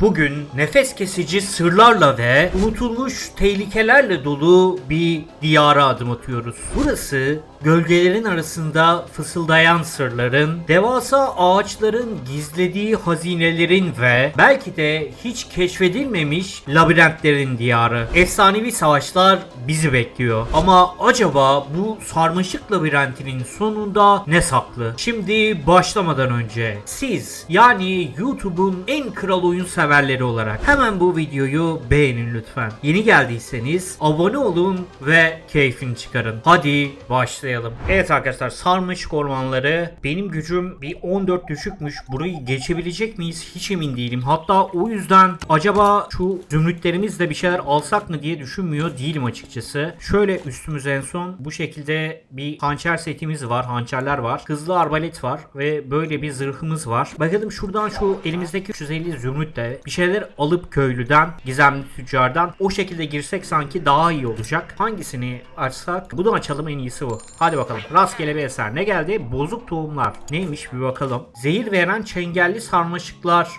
Bugün nefes kesici sırlarla ve unutulmuş tehlikelerle dolu bir diyara adım atıyoruz. Burası gölgelerin arasında fısıldayan sırların, devasa ağaçların gizlediği hazinelerin ve belki de hiç keşfedilmemiş labirentlerin diyarı. Efsanevi savaşlar bizi bekliyor. Ama acaba bu sarmaşık labirentinin sonunda ne saklı? Şimdi başlamadan önce siz yani YouTube'un en kral oyun severleri olarak hemen bu videoyu beğenin lütfen. Yeni geldiyseniz abone olun ve keyfini çıkarın. Hadi başlayalım. Evet arkadaşlar sarmaşık ormanları benim gücüm bir 14 düşükmüş. Burayı geçebilecek miyiz hiç emin değilim. Hatta o yüzden acaba şu zümrütlerimizle bir şeyler alsak mı diye düşünmüyor değilim açıkçası. Şöyle üstümüz en son bu şekilde bir hançer setimiz var. Hançerler var. Hızlı arbalet var ve böyle bir zırhımız var. Bakalım şuradan şu elimizdeki 350 zümrütle bir şeyler alıp köylüden, gizemli tüccardan o şekilde girsek sanki daha iyi olacak. Hangisini açsak? Bunu açalım en iyisi bu. Hadi bakalım. Rastgele bir eser. Ne geldi? Bozuk tohumlar. Neymiş bir bakalım. Zehir veren çengelli sarmaşıklar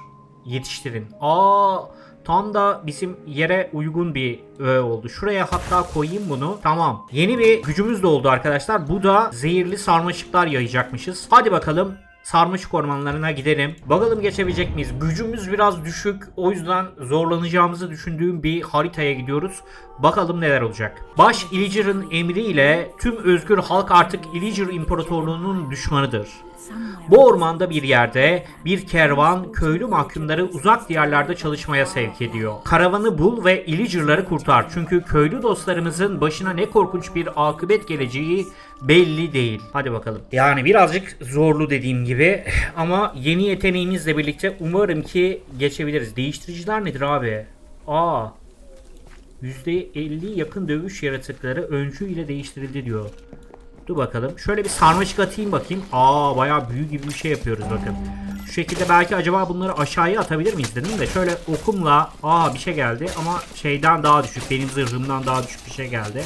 yetiştirin. Aa Tam da bizim yere uygun bir öğe oldu. Şuraya hatta koyayım bunu. Tamam. Yeni bir gücümüz de oldu arkadaşlar. Bu da zehirli sarmaşıklar yayacakmışız. Hadi bakalım sarmaşık ormanlarına gidelim. Bakalım geçebilecek miyiz? Gücümüz biraz düşük. O yüzden zorlanacağımızı düşündüğüm bir haritaya gidiyoruz. Bakalım neler olacak. Baş Illager'ın emriyle tüm özgür halk artık Illager İmparatorluğu'nun düşmanıdır. Bu ormanda bir yerde bir kervan köylü mahkumları uzak diyarlarda çalışmaya sevk ediyor. Karavanı bul ve Illager'ları kurtar. Çünkü köylü dostlarımızın başına ne korkunç bir akıbet geleceği belli değil. Hadi bakalım. Yani birazcık zorlu dediğim gibi ama yeni yeteneğimizle birlikte umarım ki geçebiliriz. Değiştiriciler nedir abi? Aa. %50 yakın dövüş yaratıkları öncü ile değiştirildi diyor. Dur bakalım. Şöyle bir sarmaşık atayım bakayım. Aa bayağı büyü gibi bir şey yapıyoruz bakın. Şu şekilde belki acaba bunları aşağıya atabilir miyiz dedim de şöyle okumla aa bir şey geldi ama şeyden daha düşük benim zırhımdan daha düşük bir şey geldi.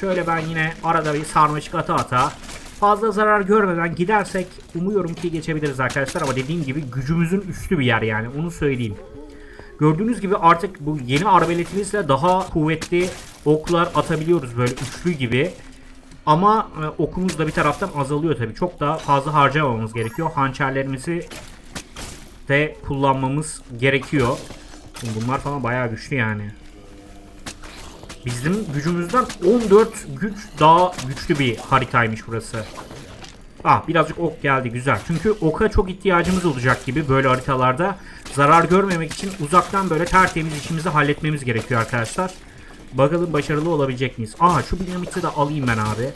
Şöyle ben yine arada bir sarmaşık ata ata fazla zarar görmeden gidersek umuyorum ki geçebiliriz arkadaşlar ama dediğim gibi gücümüzün üstü bir yer yani onu söyleyeyim. Gördüğünüz gibi artık bu yeni arbeletimizle daha kuvvetli oklar atabiliyoruz böyle üçlü gibi. Ama e, okumuz da bir taraftan azalıyor tabii. Çok daha fazla harcamamamız gerekiyor. Hançerlerimizi de kullanmamız gerekiyor. Bunlar falan bayağı güçlü yani. Bizim gücümüzden 14 güç daha güçlü bir haritaymış burası. Ah birazcık ok geldi güzel. Çünkü oka çok ihtiyacımız olacak gibi böyle haritalarda. Zarar görmemek için uzaktan böyle tertemiz işimizi halletmemiz gerekiyor arkadaşlar. Bakalım başarılı olabilecek miyiz? Aa şu dinamiti de alayım ben abi.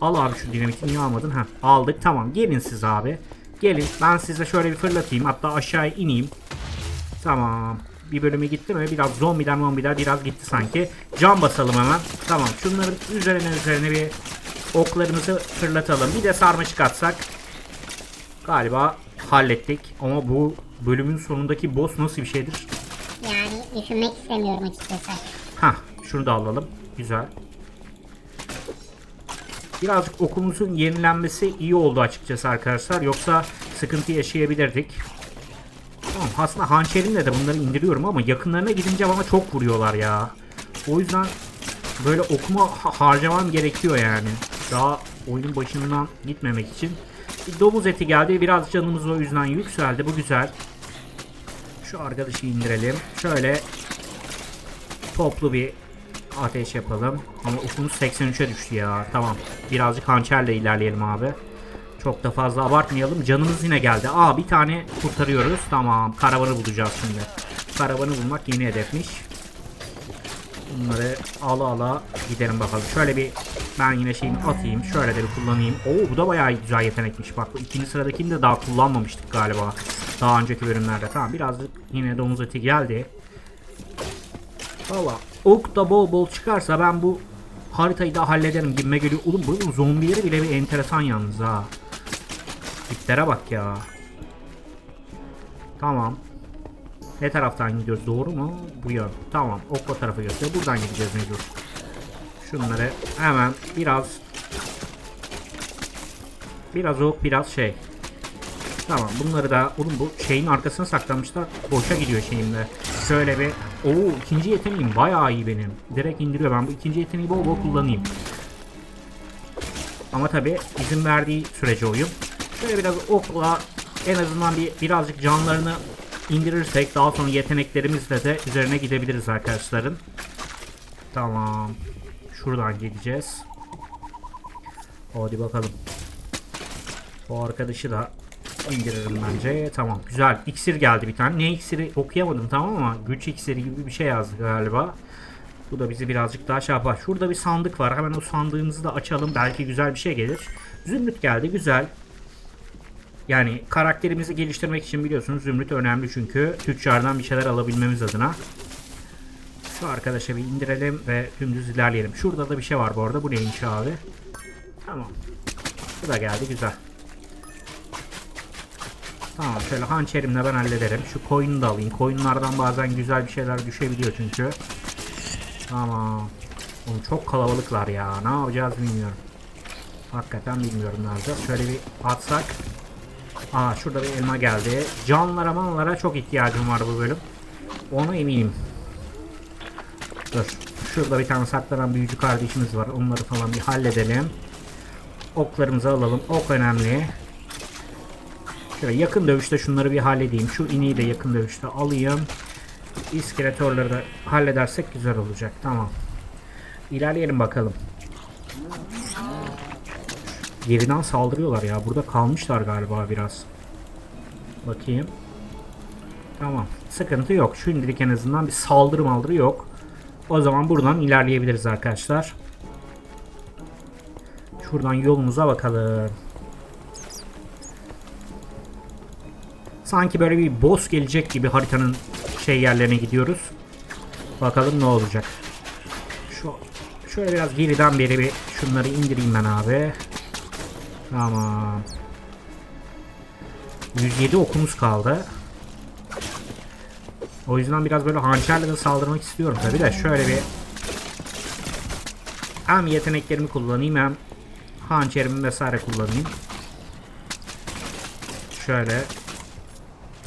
Al abi şu dinamiti niye almadın? Heh aldık tamam gelin siz abi. Gelin ben size şöyle bir fırlatayım hatta aşağıya ineyim. Tamam. Bir bölümü gitti mi? Biraz zombiler zombiler biraz gitti sanki. Cam basalım hemen. Tamam şunların üzerine üzerine bir oklarımızı fırlatalım. Bir de sarmaşık atsak. Galiba hallettik. Ama bu bölümün sonundaki boss nasıl bir şeydir? Yani düşünmek istemiyorum açıkçası. Hah şunu da alalım. Güzel. Birazcık okumuzun yenilenmesi iyi oldu açıkçası arkadaşlar. Yoksa sıkıntı yaşayabilirdik. Aslında hançerimle de bunları indiriyorum ama yakınlarına gidince bana çok vuruyorlar ya. O yüzden böyle okuma ha- harcamam gerekiyor yani. Daha oyunun başından gitmemek için. Bir domuz eti geldi. Biraz canımız o yüzden yükseldi. Bu güzel. Şu arkadaşı indirelim. Şöyle toplu bir ateş yapalım. Ama ufumuz 83'e düştü ya. Tamam. Birazcık hançerle ilerleyelim abi. Çok da fazla abartmayalım. Canımız yine geldi. Aa bir tane kurtarıyoruz. Tamam. Karavanı bulacağız şimdi. Karavanı bulmak yeni hedefmiş. Bunları ala ala gidelim bakalım. Şöyle bir ben yine şeyimi atayım. Şöyle de bir kullanayım. Oo bu da bayağı güzel yetenekmiş. Bak bu ikinci sıradakini de daha kullanmamıştık galiba. Daha önceki bölümlerde. Tamam birazcık yine domuz eti geldi. Valla ok da bol bol çıkarsa ben bu haritayı da hallederim gibime geliyor. Oğlum bu zombileri bile bir enteresan yalnız ha. Tiplere bak ya. Tamam. Ne taraftan gidiyoruz? Doğru mu? Bu yön. Tamam. Ok o tarafa gösteriyor. Buradan gideceğiz mecbur. Şunları hemen biraz biraz ok biraz şey. Tamam bunları da oğlum bu şeyin arkasına saklanmışlar. Boşa gidiyor şeyimde. Şöyle bir Oo ikinci yeteneğim bayağı iyi benim. Direkt indiriyor ben bu ikinci yeteneği bol bol kullanayım. Ama tabi izin verdiği sürece oyun. Şöyle biraz okla en azından bir birazcık canlarını indirirsek daha sonra yeteneklerimizle de üzerine gidebiliriz arkadaşların. Tamam. Şuradan gideceğiz. Hadi bakalım. O arkadaşı da indiririm bence. Tamam güzel. İksir geldi bir tane. Ne iksiri okuyamadım tamam ama güç iksiri gibi bir şey yazdı galiba. Bu da bizi birazcık daha şey yapar. Şurada bir sandık var. Hemen o sandığımızı da açalım. Belki güzel bir şey gelir. Zümrüt geldi. Güzel. Yani karakterimizi geliştirmek için biliyorsunuz zümrüt önemli çünkü tüccardan bir şeyler alabilmemiz adına. Şu arkadaşa bir indirelim ve dümdüz ilerleyelim. Şurada da bir şey var bu arada. Bu neymiş abi? Tamam. Bu da geldi. Güzel. Tamam şöyle hançerimle ben hallederim. Şu coin'i da alayım. Coin'lardan bazen güzel bir şeyler düşebiliyor çünkü. Tamam. Oğlum çok kalabalıklar ya. Ne yapacağız bilmiyorum. Hakikaten bilmiyorum ne yapacağız. Şöyle bir atsak. Aa şurada bir elma geldi. Canlara manlara çok ihtiyacım var bu bölüm. Ona eminim. Dur. Şurada bir tane saklanan büyücü kardeşimiz var. Onları falan bir halledelim. Oklarımızı alalım. Ok önemli. Şöyle yakın dövüşte şunları bir halledeyim. Şu ineği de yakın dövüşte alayım. İskeletorları da halledersek güzel olacak. Tamam. İlerleyelim bakalım. Geriden saldırıyorlar ya. Burada kalmışlar galiba biraz. Bakayım. Tamam. Sıkıntı yok. Şimdilik en azından bir saldırı maldırı yok. O zaman buradan ilerleyebiliriz arkadaşlar. Şuradan yolumuza bakalım. Sanki böyle bir boss gelecek gibi haritanın şey yerlerine gidiyoruz. Bakalım ne olacak. Şu şöyle biraz geriden beri bir şunları indireyim ben abi. Tamam. 107 okumuz kaldı. O yüzden biraz böyle hançerle de saldırmak istiyorum tabi de şöyle bir hem yeteneklerimi kullanayım hem hançerimi vesaire kullanayım. Şöyle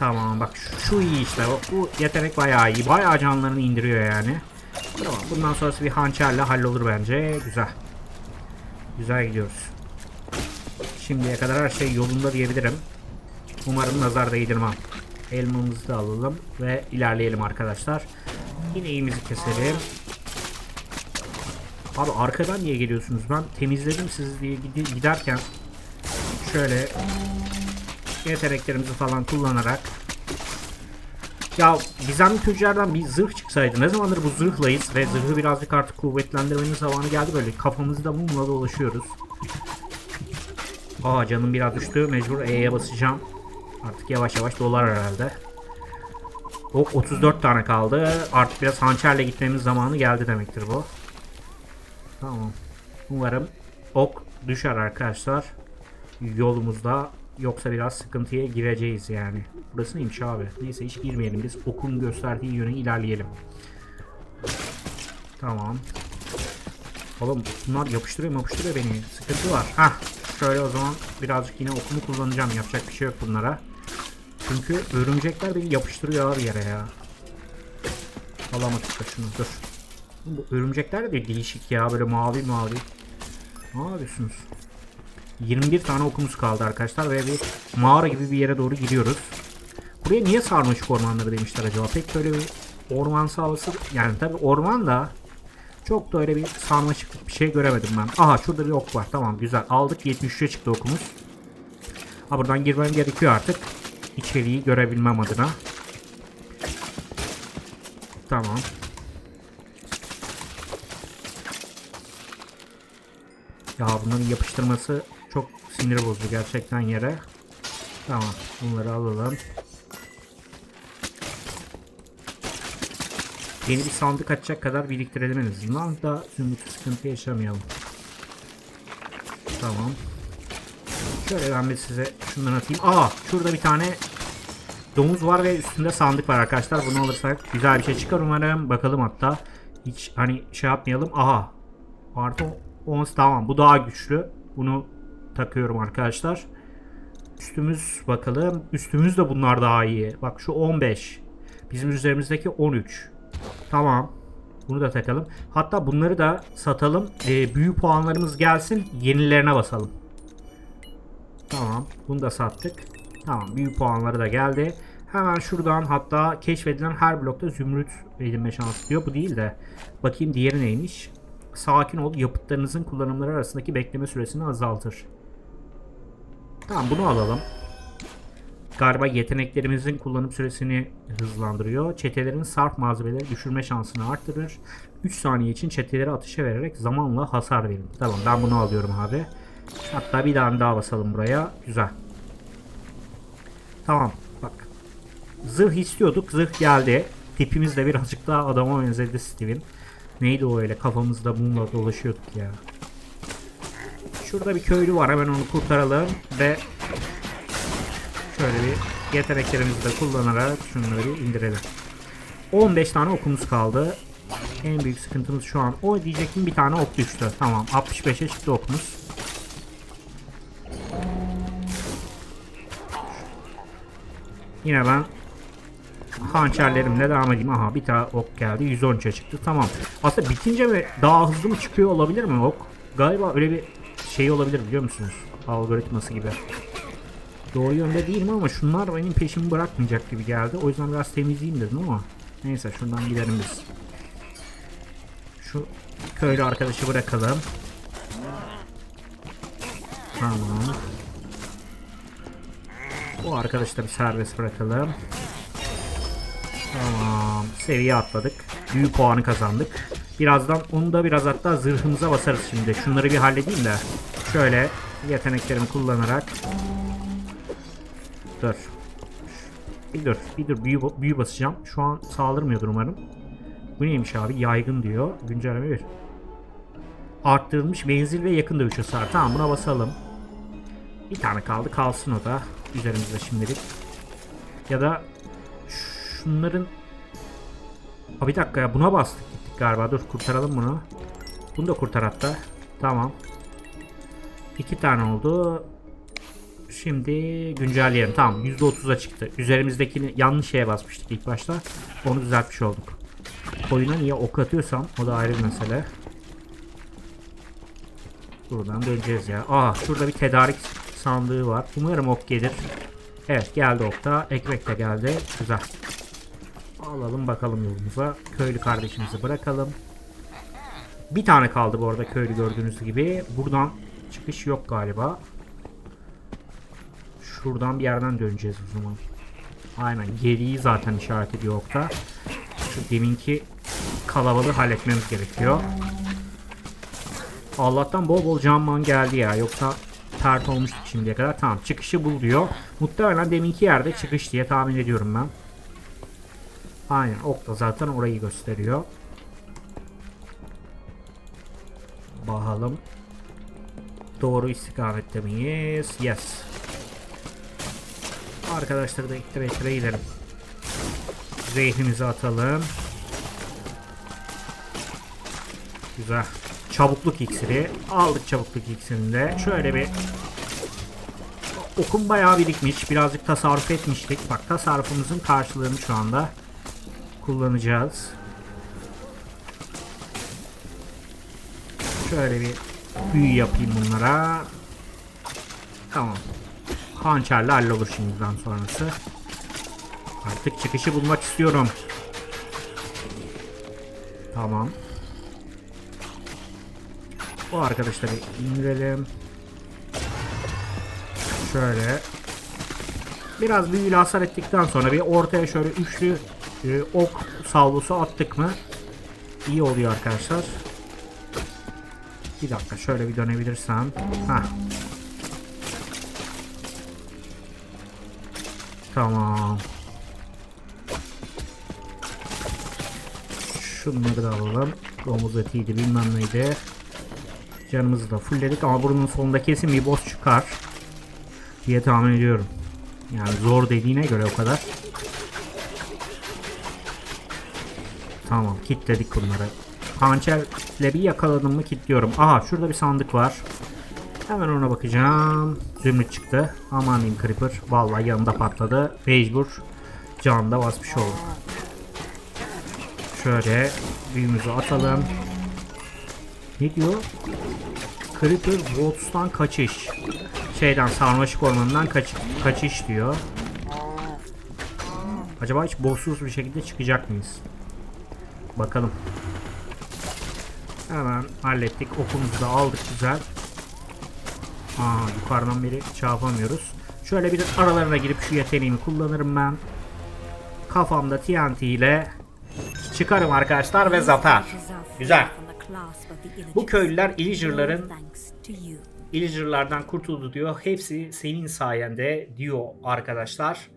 Tamam bak şu iyi işte bu yetenek bayağı iyi. Bayağı canlarını indiriyor yani. Tamam bundan sonrası bir hançerle hallolur bence. Güzel. Güzel gidiyoruz. Şimdiye kadar her şey yolunda diyebilirim. Umarım nazar değdirmem. Elmamızı da alalım ve ilerleyelim arkadaşlar. İneğimizi keselim. Abi arkadan niye geliyorsunuz? Ben temizledim sizi diye giderken şöyle yeteneklerimizi falan kullanarak ya gizemli tüccardan bir zırh çıksaydı ne zamandır bu zırhlayız ve zırhı birazcık artık kuvvetlendirmenin zamanı geldi böyle kafamızda mumla dolaşıyoruz. Aa canım biraz düştü mecbur E'ye basacağım. Artık yavaş yavaş dolar herhalde. Ok 34 tane kaldı. Artık biraz hançerle gitmemiz zamanı geldi demektir bu. Tamam. Umarım ok düşer arkadaşlar. Yolumuzda yoksa biraz sıkıntıya gireceğiz yani. Burası neymiş abi? Neyse hiç girmeyelim biz. Okun gösterdiği yöne ilerleyelim. Tamam. Oğlum bunlar yapıştırıyor yapıştırıyor beni. Sıkıntı var. Hah. Şöyle o zaman birazcık yine okumu kullanacağım. Yapacak bir şey yok bunlara. Çünkü örümcekler beni yapıştırıyor abi yere ya. Alamadık da şunu dur. Bu örümcekler de değişik ya böyle mavi mavi. Ne yapıyorsunuz? 21 tane okumuz kaldı arkadaşlar ve bir mağara gibi bir yere doğru gidiyoruz. Buraya niye sarmaşık ormanları demişler acaba? Pek böyle bir orman havası yani tabi orman da çok da öyle bir sarmaşık bir şey göremedim ben. Aha şurada bir ok var. Tamam güzel. Aldık 73'e çıktı okumuz. Ha buradan girmem gerekiyor artık. İçeriği görebilmem adına. Tamam. Ya bunların yapıştırması çok sinir bozucu gerçekten yere. Tamam. Bunları alalım. Yeni bir sandık açacak kadar biriktirelim en azından da zümrüt sıkıntı yaşamayalım. Tamam. Şöyle ben bir size şundan atayım. Aa şurada bir tane domuz var ve üstünde sandık var arkadaşlar. Bunu alırsak güzel bir şey çıkar umarım. Bakalım hatta. Hiç hani şey yapmayalım. Aha. Artı 10 tamam bu daha güçlü. Bunu takıyorum arkadaşlar. Üstümüz bakalım. Üstümüz de bunlar daha iyi. Bak şu 15. Bizim üzerimizdeki 13. Tamam. Bunu da takalım. Hatta bunları da satalım. Ee, büyü puanlarımız gelsin. Yenilerine basalım. Tamam. Bunu da sattık. Tamam. Büyü puanları da geldi. Hemen şuradan hatta keşfedilen her blokta zümrüt edinme şansı diyor. Bu değil de. Bakayım diğeri neymiş. Sakin ol. Yapıtlarınızın kullanımları arasındaki bekleme süresini azaltır. Tamam bunu alalım. Galiba yeteneklerimizin kullanım süresini hızlandırıyor. Çetelerin sarf malzemeleri düşürme şansını arttırır. 3 saniye için çeteleri atışa vererek zamanla hasar verin. Tamam ben bunu alıyorum abi. Hatta bir tane daha basalım buraya. Güzel. Tamam bak. Zırh istiyorduk. Zırh geldi. Tipimiz de birazcık daha adama benzedi Steve'in. Neydi o öyle kafamızda mumla dolaşıyorduk ya. Şurada bir köylü var. Hemen onu kurtaralım ve şöyle bir yeteneklerimizi de kullanarak şunları indirelim. 15 tane okumuz kaldı. En büyük sıkıntımız şu an o diyecektim bir tane ok düştü. Tamam 65'e çıktı okumuz. Yine ben hançerlerimle devam edeyim. Aha bir tane ok geldi. 113'e çıktı. Tamam. Aslında bitince mi daha hızlı mı çıkıyor olabilir mi ok? Galiba öyle bir şey olabilir biliyor musunuz? Algoritması gibi. Doğru yönde değilim ama şunlar benim peşimi bırakmayacak gibi geldi. O yüzden biraz temizleyeyim dedim ama. Neyse şuradan gidelim biz. Şu köylü arkadaşı bırakalım. Tamam. Bu arkadaşları serbest bırakalım. Tamam. Seviye atladık. Büyü puanı kazandık. Birazdan onu da biraz hatta zırhımıza basarız şimdi. Şunları bir halledeyim de. Şöyle yeteneklerimi kullanarak. Dur. Bir dur. Bir dur. Büyü, büyü basacağım. Şu an saldırmıyordur umarım. Bu neymiş abi? Yaygın diyor. Güncelleme 1. Arttırılmış menzil ve yakın dövüş hasarı. Tamam buna basalım. Bir tane kaldı. Kalsın o da. Üzerimizde şimdilik. Ya da şunların Ha bir dakika ya buna bastık gittik galiba. Dur kurtaralım bunu. Bunu da kurtar hatta. Tamam. İki tane oldu. Şimdi güncelleyelim. Tamam %30'a çıktı. Üzerimizdekini yanlış şeye basmıştık ilk başta. Onu düzeltmiş olduk. Oyuna niye ok atıyorsam o da ayrı bir mesele. Buradan döneceğiz ya. Aa şurada bir tedarik sandığı var. Umarım ok gelir. Evet geldi ok da. Ekmek de geldi. Güzel. Alalım bakalım yolumuza. Köylü kardeşimizi bırakalım. Bir tane kaldı bu arada köylü gördüğünüz gibi. Buradan çıkış yok galiba. Şuradan bir yerden döneceğiz o zaman. Aynen geriyi zaten işaret ediyor okta. Şu deminki kalabalığı halletmemiz gerekiyor. Allah'tan bol bol canman geldi ya. Yoksa tert olmuştuk şimdiye kadar. Tamam çıkışı bul diyor. Muhtemelen deminki yerde çıkış diye tahmin ediyorum ben. Aynen ok da zaten orayı gösteriyor. Bakalım. Doğru istikamette miyiz? Yes. Arkadaşları da ittire ittire gidelim. Zehrimizi atalım. Güzel. Çabukluk iksiri. Aldık çabukluk iksirini de. Şöyle bir okum bayağı birikmiş. Birazcık tasarruf etmiştik. Bak tasarrufumuzun karşılığını şu anda kullanacağız. Şöyle bir büyü yapayım bunlara. Tamam. Hançerle hallolur şimdiden sonrası. Artık çıkışı bulmak istiyorum. Tamam. Bu arkadaşları indirelim. Şöyle. Biraz büyüyle hasar ettikten sonra bir ortaya şöyle üçlü e, ok salvosu attık mı iyi oluyor arkadaşlar. Bir dakika şöyle bir dönebilirsem. Heh. Tamam. Şunları da alalım. Domuz etiydi bilmem neydi. Canımızı da fullledik ama bunun sonunda kesin bir boss çıkar. Diye tahmin ediyorum. Yani zor dediğine göre o kadar. Tamam kilitledik bunları. Hançerle bir yakaladım mı kilitliyorum. Aha şurada bir sandık var. Hemen ona bakacağım. Zümrüt çıktı. Aman diyeyim Creeper. Vallahi yanında patladı. Mecbur. Canı da basmış olduk. Şöyle büyümüzü atalım. Ne diyor? Creeper Wolves'tan kaçış. Şeyden sarmaşık ormanından kaç, kaçış diyor. Acaba hiç bossuz bir şekilde çıkacak mıyız? Bakalım. Hemen hallettik. Okumuzu da aldık güzel. Aa, yukarıdan beri çarpamıyoruz. Şöyle bir aralarına girip şu yeteneğimi kullanırım ben. Kafamda TNT ile çıkarım arkadaşlar ve zafer. Güzel. Bu köylüler Illager'ların Illager'lardan kurtuldu diyor. Hepsi senin sayende diyor arkadaşlar.